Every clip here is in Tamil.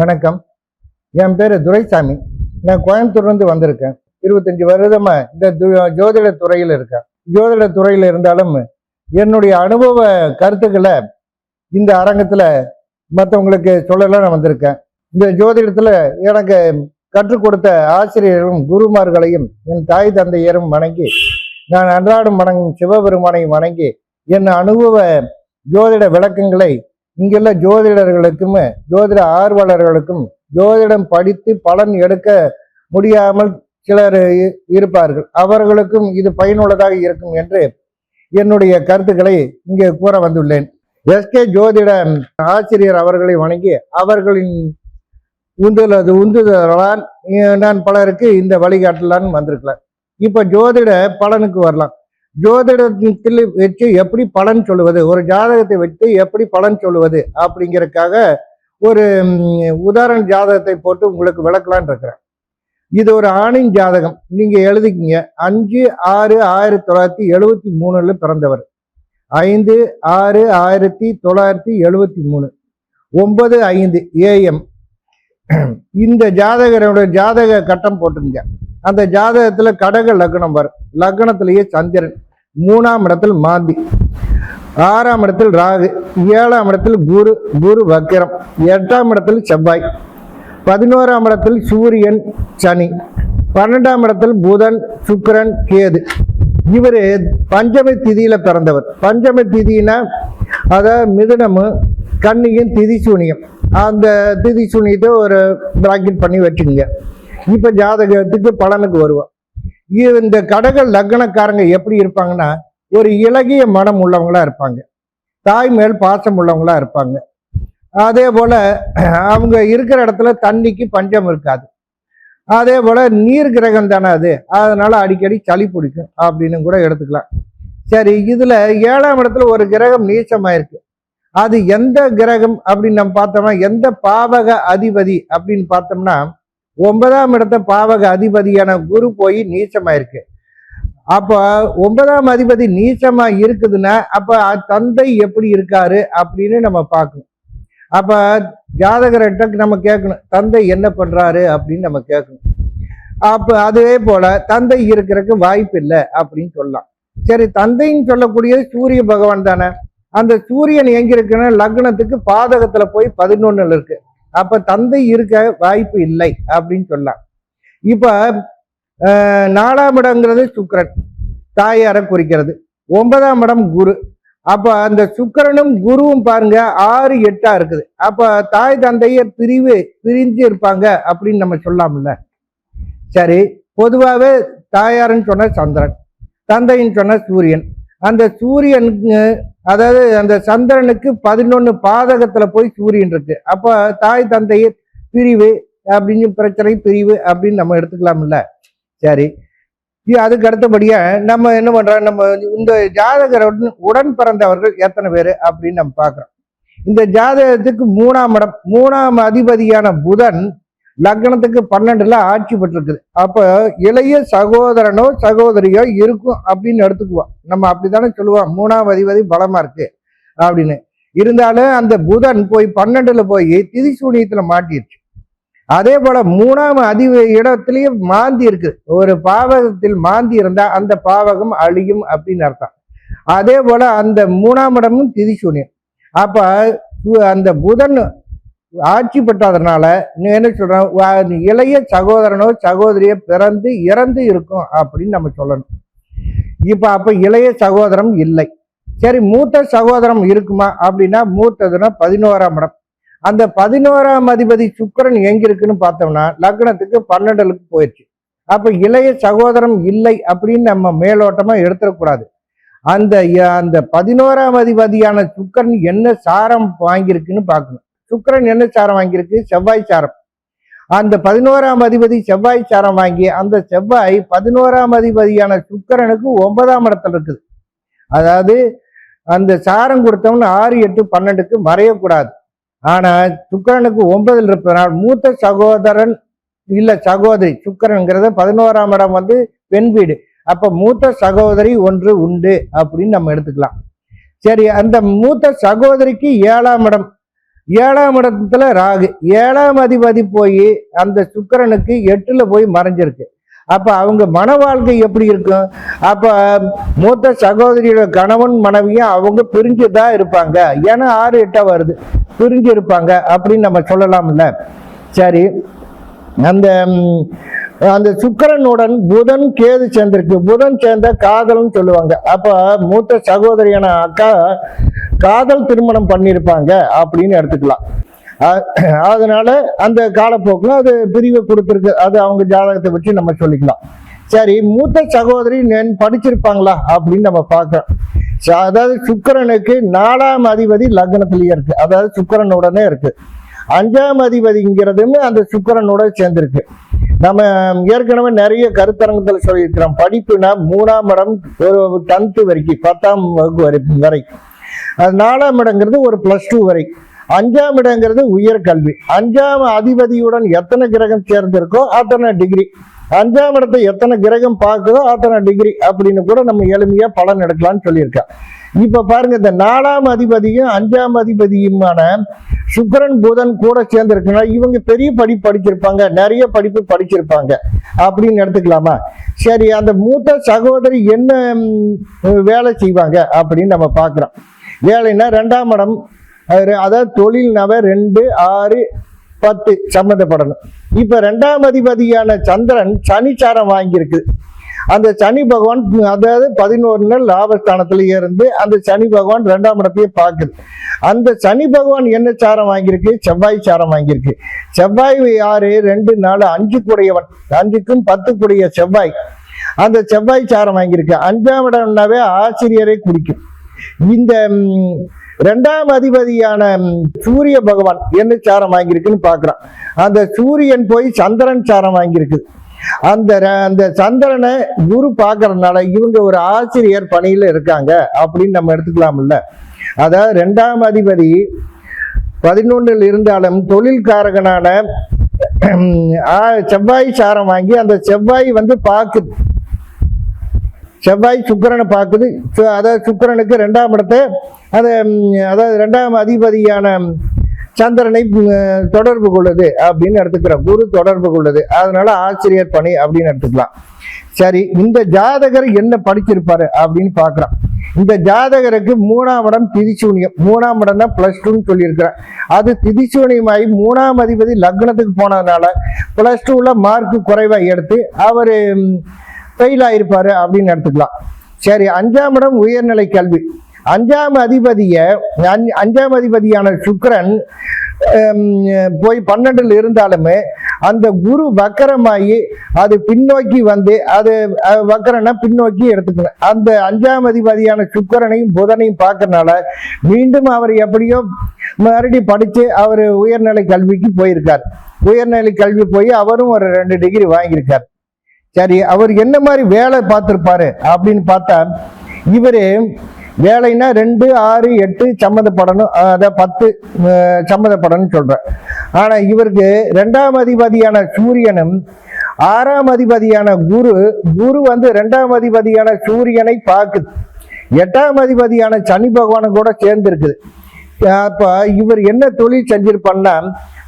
வணக்கம். என் பேர் துரைசாமி. நான் கோயம்புத்தூர்லேருந்து வந்திருக்கேன். இருபத்தஞ்சி வருதமாக இந்த ஜோதிட துறையில் இருக்கேன். ஜோதிட துறையில் இருந்தாலும் என்னுடைய அனுபவ கருத்துக்களை இந்த அரங்கத்தில் மற்றவங்களுக்கு சொல்லலாம் நான் வந்திருக்கேன். இந்த ஜோதிடத்தில் எனக்கு கற்றுக் கொடுத்த ஆசிரியரும் குருமார்களையும் என் தாய் தந்தையரும் வணங்கி நான் அன்றாடம் வணங்கும் சிவபெருமானையும் வணங்கி என் அனுபவ ஜோதிட விளக்கங்களை இங்குள்ள ஜோதிடர்களுக்கும் ஜோதிட ஆர்வலர்களுக்கும் ஜோதிடம் படித்து பலன் எடுக்க முடியாமல் சிலர் இருப்பார்கள். அவர்களுக்கும் இது பயனுள்ளதாக இருக்கும் என்று என்னுடைய கருத்துக்களை இங்கே கூற வந்துள்ளேன். எஸ்கே ஜோதிட ஆசிரியர் அவர்களை வணங்கி அவர்களின் உந்துதலது உந்துதலான் நான் பலருக்கு இந்த வழிகாட்டலான்னு வந்திருக்கலாம். இப்போ ஜோதிட பலனுக்கு வரலாம். ஜோதிடத்தில் வச்சு எப்படி பலன் சொல்லுவது? ஒரு ஜாதகத்தை வைத்து எப்படி பலன் சொல்லுவது? அப்படிங்கிறதுக்காக ஒரு உதாரண ஜாதகத்தை போட்டு உங்களுக்கு விளக்கலான் இருக்கிறேன். இது ஒரு ஆணின் ஜாதகம். நீங்க எழுதிக்கிங்க. அஞ்சு ஆறு ஆயிரத்தி தொள்ளாயிரத்தி எழுவத்தி மூணுல பிறந்தவர். ஐந்து ஆறு ஆயிரத்தி தொள்ளாயிரத்தி எழுவத்தி மூணு. ஒன்பது ஐந்து ஏஎம். இந்த ஜாதகரோட ஜாதக கட்டம் போட்டுங்க அந்த ஜாதகத்துல கடக லக்னம் வரும். லக்னத்திலேயே சந்திரன். மூணாம் இடத்தில் மாந்தி ஆறாம் இடத்தில் ராகு ஏழாம் இடத்தில் குரு குரு வக்கிரம் எட்டாம் இடத்தில் செவ்வாய் பதினோராம் இடத்தில் சூரியன் சனி பன்னெண்டாம் இடத்தில் புதன் சுக்கரன் கேது. இவர் பஞ்சமி திதியில் பிறந்தவர். பஞ்சமி திதினா அதாவது மிதுனமும் கன்னியும் திதி சூனியம் அந்த திதி சூனியத்தை ஒரு பிராக்கெட் பண்ணி வச்சுக்கோங்க. இப்போ ஜாதகத்துக்கு பலனுக்கு வருவோம் இந்த கடக லக்னக்காரங்க எப்படி இருப்பாங்கன்னா ஒரு இலகிய மனம் உள்ளவங்களா இருப்பாங்க. தாய் மேல் பாசம் உள்ளவங்களா இருப்பாங்க. அதே போல அவங்க இருக்கிற இடத்துல தண்ணிக்கு பஞ்சம் இருக்காது. அதே போல நீர் கிரகம் தானே அது. அதனால அடிக்கடி சளி பிடிக்கும் அப்படின்னு கூட எடுத்துக்கலாம். சரி இதுல ஏழாம் இடத்துல ஒரு கிரகம் நீச்சமாயிருக்கு. அது எந்த கிரகம் அப்படின்னு நம்ம பார்த்தோம்னா எந்த பாவக அதிபதி அப்படின்னு பார்த்தோம்னா ஒன்பதாம் இடத்த பாவக அதிபதியான குரு போய் நீச்சமாயிருக்கு. அப்போ ஒன்பதாம் அதிபதி நீச்சமா இருக்குதுன்னா அப்போ தந்தை எப்படி இருக்காரு அப்படின்னு நம்ம பார்க்கணும். அப்போ ஜாதகர்கிட்ட நம்ம கேட்கணும் தந்தை என்ன பண்ணுறாரு அப்படின்னு நம்ம கேட்கணும். அப்போ அதே போல தந்தை இருக்கிறதுக்கு வாய்ப்பு இல்லை அப்படின்னு சொல்லலாம். சரி தந்தைன்னு சொல்லக்கூடியது சூரிய பகவான் தானே. அந்த சூரியன் எங்க இருக்குன்னா லக்னத்துக்கு பாதகத்துல போய் பதினொன்னுல இருக்கு. அப்ப தந்தை இருக்க வாய்ப்பு இல்லை அப்படின்னு சொல்லலாம் இப்ப நாலாம் இடங்கிறது சுக்கரன் தாயாரை குறிக்கிறது ஒன்பதாம் இடம் குரு. அப்ப அந்த சுக்கிரனும் குருவும் பாருங்க ஆறு எட்டா இருக்குது. அப்ப தாய் தந்தையர் பிரிவு பிரிஞ்சு இருப்பாங்க அப்படின்னு நம்ம சொல்லாமல்ல சரி பொதுவாகவே தாயாருன்னு சொன்ன சந்திரன் தந்தைன்னு சொன்ன சூரியன். அந்த சூரியன் அதாவது அந்த சந்திரனுக்கு பதினொன்று பாதகத்தில் போய் சூரியன் இருக்கு. அப்போ தாய் தந்தைய பிரிவு அப்படின்னு பிரச்சனை பிரிவு அப்படின்னு நம்ம எடுத்துக்கலாம்ல. சரி. அதுக்கு அடுத்தபடியா நம்ம என்ன பண்றோம்? நம்ம இந்த ஜாதகருடன் உடன் பிறந்தவர்கள் எத்தனை பேர் அப்படின்னு நம்ம பார்க்குறோம். இந்த ஜாதகத்துக்கு மூணாம் இடம் மூணாம் அதிபதியான புதன் லக்னத்துக்கு பன்னெண்டுல ஆட்சி பெற்றிருக்குது. அப்ப இளைய சகோதரனோ சகோதரியோ இருக்கும் அப்படின்னு எடுத்துக்குவோம் நம்ம அப்படித்தானே சொல்லுவோம். மூணாம் அதிபதி பலமா இருக்கு அப்படின்னு. இருந்தாலும் அந்த புதன் போய் பன்னெண்டுல போய் திதி சூனியத்துல மாட்டிருச்சு. அதே போல மூணாம் அதி இடத்துலயே மாந்தி இருக்கு. ஒரு பாவகத்தில் மாந்தி இருந்தா அந்த பாவகம் அழியும் அப்படின்னு அர்த்தம். அதே போல அந்த மூணாம் இடமும் திதிசூனியம். அப்ப அந்த புதன் ஆட்சி பெற்றாதனால நீ என்ன சொல்றோம் இளைய சகோதரனோ சகோதரியோ பிறந்து இறந்து இருக்கும் அப்படின்னு நம்ம சொல்லணும். இப்போ அப்போ இளைய சகோதரம் இல்லை. சரி மூத்த சகோதரம் இருக்குமா? அப்படின்னா மூத்ததுன்னா பதினோராம் இடம். அந்த பதினோராம் அதிபதி சுக்கிரன் எங்க இருக்குன்னு பார்த்தோம்னா லக்னத்துக்கு பன்னெண்டுலுக்கு போயிடுச்சு. அப்போ இளைய சகோதரம் இல்லை அப்படின்னு நம்ம மேலோட்டமாக எடுத்துடக்கூடாது. அந்த அந்த பதினோராம் அதிபதியான சுக்கரன் என்ன சாரம் வாங்கியிருக்குன்னு பார்க்கணும். சுக்கரன் என்ன சாரம் வாங்கியிருக்கு? செவ்வாய் சாரம். அந்த பதினோராம் அதிபதி செவ்வாய் சாரம் வாங்கி அந்த செவ்வாய் பதினோராம் அதிபதியான சுக்கரனுக்கு ஒன்பதாம் இடத்துல இருக்குது. அதாவது அந்த சாரம் கொடுத்தவங்க ஆறு எட்டு பன்னெண்டுக்கு மறையக்கூடாது. ஆனா சுக்கிரனுக்கு ஒன்பதில் இருப்பதனால் மூத்த சகோதரன் இல்ல சகோதரி சுக்கிரன்ங்கிறது பதினோராம் இடம் வந்து பெண் வீடு. அப்ப மூத்த சகோதரி ஒன்று உண்டு அப்படின்னு நம்ம எடுத்துக்கலாம். சரி அந்த மூத்த சகோதரிக்கு ஏழாம் இடம். ஏழாம் இடத்துல ராகு. ஏழாம் அதிபதி போய் அந்த சுக்கிரனுக்கு எட்டுல போய் மறைஞ்சிருக்கு. அப்ப அவங்க மன வாழ்க்கை எப்படி இருக்கும்? அப்ப மூத்த சகோதரியோட கணவன் மனைவியும் அவங்க பிரிஞ்சுதான் இருப்பாங்க. ஏன்னா ஆறு எட்டா வருது. பிரிஞ்சு இருப்பாங்க அப்படின்னு நம்ம சொல்லலாம்ல. சரி. அந்த அந்த சுக்கரனுடன் புதன் கேது சேர்ந்திருக்கு. புதன் சேர்ந்த காதல்னு சொல்லுவாங்க. அப்போ மூத்த சகோதரியான அக்கா காதல் திருமணம் பண்ணியிருப்பாங்க அப்படின்னு எடுத்துக்கலாம். அதனால அந்த காலப்போக்கில் அது பிரிவை கொடுத்துருக்கு. அது அவங்க ஜாதகத்தை வச்சு நம்ம சொல்லிக்கலாம். சரி மூத்த சகோதரி நென் படிச்சிருப்பாங்களா அப்படின்னு நம்ம பார்க்கிறோம். ச- அதாவது சுக்கரனுக்கு நாலாம் அதிபதி லக்னத்திலேயே இருக்கு. அதாவது சுக்கரனுடனே இருக்கு. அஞ்சாம் அதிபதிங்கிறதுமே அந்த சுக்கரனோட சேர்ந்திருக்கு. நம்ம ஏற்கனவே நிறைய கருத்தரங்கத்தில் சொல்லியிருக்கிறோம். படிப்புனா மூணாம் இடம் ஒரு டென்த்து வரைக்கும் பத்தாம் வகுப்பு வரை வரை. அது நாலாம் இடங்கிறது ஒரு பிளஸ் டூ வரை. அஞ்சாம் இடங்கிறது உயர்கல்வி அஞ்சாம் அதிபதியுடன் எத்தனை கிரகம் சேர்ந்திருக்கோ அத்தனை டிகிரி அஞ்சாம் இடத்தை எத்தனை கிரகம் பார்க்குதோ அத்தனை டிகிரி அப்படின்னு கூட நம்ம எளிமையா பலன் எடுக்கலாம்னு சொல்லியிருக்கேன். இப்ப பாருங்க இந்த நாலாம் அதிபதியும் அஞ்சாம் அதிபதியுமான சுக்கரன் புதன் கூட சேர்ந்திருக்குன்னா இவங்க பெரிய படிப்பு படிச்சிருப்பாங்க நிறைய படிப்பு படிச்சிருப்பாங்க. அப்படின்னு எடுத்துக்கலாமா? சரி அந்த மூத்த சகோதரி என்ன வேலை செய்வாங்க அப்படின்னு நம்ம பார்க்குறோம். வேலைன்னா ரெண்டாம் இடம் அதாவது அதாவது தொழில்னாவே ரெண்டு ஆறு பத்து சம்மந்தப்படணும். இப்ப ரெண்டாம் அதிபதியான சந்திரன் சனிச்சாரம் வாங்கியிருக்கு. அந்த சனி பகவான் அதாவது பதினோரு நாள் லாபஸ்தானத்துல இருந்து அந்த சனி பகவான் ரெண்டாம் இடத்தையே பார்க்குது. அந்த சனி பகவான் என்ன சாரம் வாங்கியிருக்கு? செவ்வாய் சாரம் வாங்கியிருக்கு. செவ்வாய் யாரு ரெண்டு நாலு அஞ்சு கூடையவன். அஞ்சுக்கும் பத்து கூடிய செவ்வாய். அந்த செவ்வாய் சாரம் வாங்கியிருக்கு. அஞ்சாம் இடம்னாவே ஆசிரியரை குறிக்கும். இந்த ரெண்டாம் அதிபதியான சூரிய பகவான் என்ன சாரம் வாங்கியிருக்குன்னு பார்க்குறான். அந்த சூரியன் போய் சந்திரன் சாரம் வாங்கியிருக்கு. அந்த அந்த சந்திரனை குரு பார்க்கறதுனால இவங்க ஒரு ஆசிரியர் பணியில இருக்காங்க அப்படின்னு நம்ம எடுத்துக்கலாம்ல. அதாவது ரெண்டாம் அதிபதி பதினொன்றில் இருந்தாலும் தொழில்காரகனான செவ்வாய் சாரம் வாங்கி அந்த செவ்வாய் வந்து பார்க்குது செவ்வாய் சுக்கிரனை பார்க்குது. அதாவது சுக்கிரனுக்கு ரெண்டாம் இடத்தை அது அதாவது ரெண்டாம் அதிபதியான சந்திரனை தொடர்பு கொள்ளுது அப்படின்னு எடுத்துக்கிறோம். குரு தொடர்பு கொள்ளுது. அதனால ஆசிரியர் பணி அப்படின்னு எடுத்துக்கலாம். சரி இந்த ஜாதகர் என்ன படிச்சிருப்பாரு அப்படின்னு பாக்குறோம் இந்த ஜாதகருக்கு மூணாம் இடம் திதிசூனியம். மூணாம் இடம் தான் பிளஸ் டூன்னு சொல்லியிருக்கிறேன். அது திதிசூனியமாகி மூணாம் அதிபதி லக்னத்துக்கு போனதுனால பிளஸ் டூவில் மார்க் குறைவாக எடுத்து அவர் ஃபெயில் ஆயிருப்பாரு அப்படின்னு எடுத்துக்கலாம். சரி அஞ்சாம் இடம் உயர்நிலை கல்வி. அஞ்சாம் அதிபதிய அஞ்சாம் அதிபதியான சுக்கரன் போய் பன்னெண்டில் இருந்தாலுமே அந்த குரு வக்கரமாகி அது பின்னோக்கி வந்து அது வக்கரனை பின்னோக்கி எடுத்துக்கணும். அந்த அஞ்சாம் அதிபதியான சுக்கரனையும் புதனையும் பார்க்கறனால மீண்டும் அவர் எப்படியோ மறுபடியும் படித்து அவர் உயர்நிலை கல்விக்கு போயிருக்கார். உயர்நிலை கல்வி போய் அவரும் ஒரு ரெண்டு டிகிரி வாங்கியிருக்கார். சரி அவர் என்ன மாதிரி வேலை பார்த்துருப்பாரு அப்படின்னு பார்த்தா இவரு வேலைன்னா ரெண்டு ஆறு எட்டு சம்மந்தப்படணும். அதை அதான் பத்து சம்மந்தப்படணும்னு சொல்கிறேன் ஆனால் இவருக்கு ரெண்டாம் அதிபதியான சூரியனும் ஆறாம் அதிபதியான குரு குரு வந்து ரெண்டாம் அதிபதியான சூரியனை பார்க்குது. எட்டாம் அதிபதியான சனி பகவானும் கூட சேர்ந்துருக்குது. அப்போ இவர் என்ன தொழில் செஞ்சிருப்பார்னா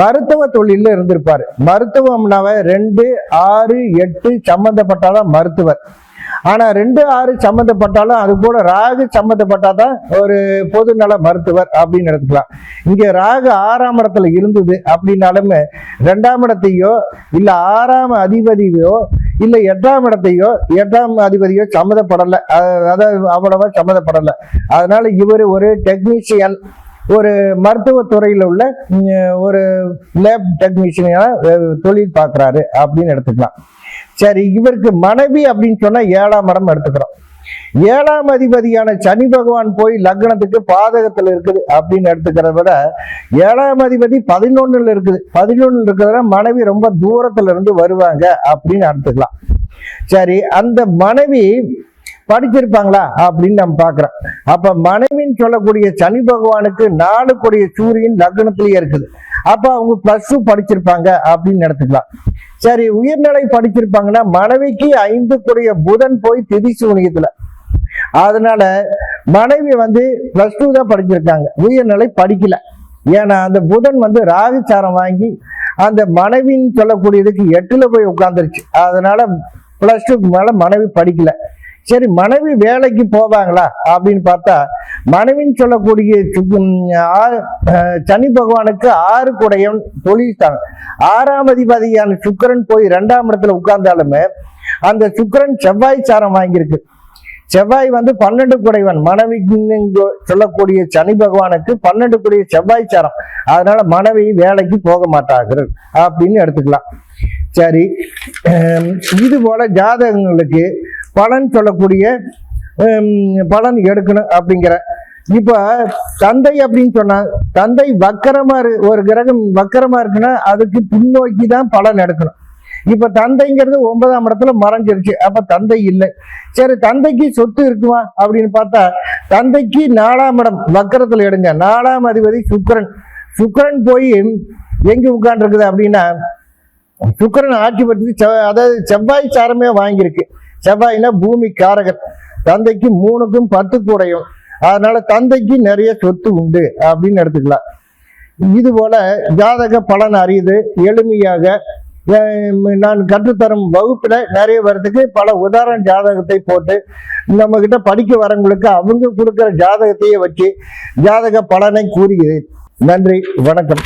மருத்துவ தொழிலில் இருந்திருப்பார். மருத்துவம்னாவ ரெண்டு ஆறு எட்டு சம்பந்தப்பட்டாதான் மருத்துவர். ஆனால் ரெண்டு ஆறு சம்மந்தப்பட்டாலும் அது போல ராகு சம்மந்தப்பட்டாதான் ஒரு பொதுநல மருத்துவர் அப்படின்னு எடுத்துக்கலாம். இங்கே ராகு ஆறாம் இடத்துல இருந்தது அப்படின்னாலுமே ரெண்டாம் இடத்தையோ இல்லை ஆறாம் அதிபதியோ இல்லை எட்டாம் இடத்தையோ எட்டாம் அதிபதியோ சம்மதப்படலை அதாவது அவ்வளவா சம்மதப்படலை அதனால இவர் ஒரு டெக்னீஷியன் ஒரு மருத்துவத்துறையில் உள்ள ஒரு லேப் டெக்னீஷியனாக தொழில் பார்க்குறாரு அப்படின்னு எடுத்துக்கலாம். சரி இவருக்கு மனைவி அப்படின்னு சொன்னா ஏழாம் இடம் எடுத்துக்கிறோம். ஏழாம் அதிபதியான சனி பகவான் போய் லக்னத்துக்கு பாதகத்துல இருக்குது அப்படின்னு எடுத்துக்கிறத விட ஏழாம் அதிபதி பதினொன்னுல இருக்குது. பதினொன்னுல இருக்கிறத மனைவி ரொம்ப தூரத்துல இருந்து வருவாங்க அப்படின்னு எடுத்துக்கலாம். சரி அந்த மனைவி படிச்சிருப்பாங்களா? அப்படின்னு நம்ம பார்க்குறோம். அப்போ மனைவின்னு சொல்லக்கூடிய சனி பகவானுக்கு நாலு சூரியன் லக்னத்திலேயே இருக்குது. அப்போ அவங்க ப்ளஸ் டூ படிச்சிருப்பாங்க அப்படின்னு எடுத்துக்கலாம். சரி உயர்நிலை படிச்சிருப்பாங்கன்னா மனைவிக்கு ஐந்து கூடிய புதன் போய் திதி சூனியத்தில். அதனால மனைவி வந்து ப்ளஸ் டூ தான் படிச்சிருக்காங்க. உயர்நிலை படிக்கல. ஏன்னா அந்த புதன் வந்து ராகுச்சாரம் வாங்கி அந்த மனைவின்னு சொல்லக்கூடியதுக்கு எட்டுல போய் உட்காந்துருச்சு அதனால ப்ளஸ் டூக்கு மேல மனைவி படிக்கல. சரி மனைவி வேலைக்கு போவாங்களா? அப்படின்னு பார்த்தா மனைவின்னு சொல்லக்கூடிய ஆ- சனி பகவானுக்கு ஆறு குடையன் தொழில்தாங்க ஆறாம் அதிபதியான சுக்கிரன் போய் ரெண்டாம் இடத்துல உட்கார்ந்தாலுமே அந்த சுக்கிரன் செவ்வாய் சாரம் வாங்கியிருக்கு. செவ்வாய் வந்து பன்னெண்டு குடைவன் மனைவிக்கு சொல்லக்கூடிய சனி பகவானுக்கு பன்னெண்டு குடைய செவ்வாய் சாரம். அதனால மனைவி வேலைக்கு போக மாட்டார்கள். அப்படின்னு எடுத்துக்கலாம். சரி இது போல ஜாதகங்களுக்கு பலன் சொல்லக்கூடிய பலன் எடுக்கணும் அப்படிங்கிற. இப்போ தந்தை அப்படின்னு சொன்னால் தந்தை வக்கரமா இரு ஒரு கிரகம் வக்கரமா இருக்குன்னா அதுக்கு பின்னோக்கி தான் பலன் எடுக்கணும். இப்ப தந்தைங்கிறது ஒன்பதாம் இடத்துல மறைஞ்சிருச்சு. அப்ப தந்தை இல்லை. சரி தந்தைக்கு சொத்து இருக்குமா அப்படின்னு பார்த்தா தந்தைக்கு நாலாம் இடம் வக்கரத்துல எடுங்க. நாலாம் அதிபதி சுக்கரன். சுக்கிரன் போய் எங்க உட்காந்துருக்குது அப்படின்னா சுக்கரன் ஆட்சி பற்றி செவ்- அதாவது செவ்வாய் சாரமே வாங்கியிருக்கு. செவ்வாய்னா பூமி காரகர். தந்தைக்கு மூணுக்கும் பத்து கூடையும் அதனால தந்தைக்கு நிறைய சொத்து உண்டு அப்படின்னு எடுத்துக்கலாம். இது போல ஜாதக பலன் அறியுது. எளிமையாக நான் கற்றுத்தரும் வகுப்புல நிறைய வரதுக்கு பல உதாரண ஜாதகத்தை போட்டு நம்ம கிட்ட படிக்க வரவங்களுக்கு அவங்க கொடுக்குற ஜாதகத்தையே வச்சு ஜாதக பலனை கூறுகிறேன். நன்றி வணக்கம்.